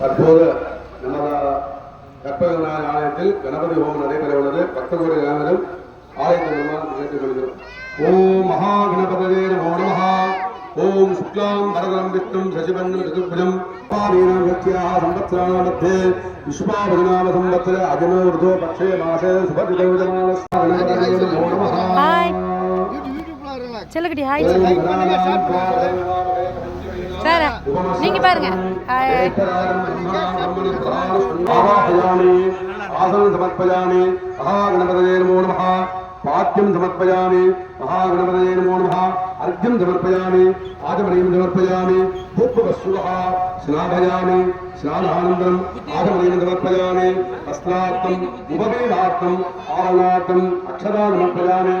தற்போது நமது கற்பக விநாயகர் ஆலயத்தில் கணபதி ஹோமம் நடைபெற உள்ளது. பக்த கோடி விநாயகரும் ஆலயத்தை நிர்மாணம் கேட்டுக் கொள்கிறோம். ஓம் மகா கணபதே நமோ நமஹா. ஓம் சுக்லாம் பரதரம் விஷ்ணும் சசிபன்னம் சதுர்புஜம் சம்பத்ராண மத்தியே விஸ்வாபதிநாம சம்பத்ர அஜனோர்தோ பக்ஷே மாசே சுபதிதோஜமான சொல்லுங்கடி ஹாய் சொல்லுங்க சார் நீங்கள் பாருங்க. ஆசனம் சமர்ப்பயாமி மகாகணபதே நமோ நம பாத்தியம் சமர்ப்பயாமி மகாகணபதே நமோ நம அர்க்கம் சமர்ப்பயாமி ஆதமனையும் சமர்ப்பயாமி பூப்பவஸ்துவா ஸ்நாபயாமि ஸ்நானானந்தரம் ஆகமனையும் சமர்ப்பயாமி அஸ்னார்த்தம் உபவேதார்த்தம் ஆரணார்த்தம் அக்ஷதானமர்ப்பயாமி.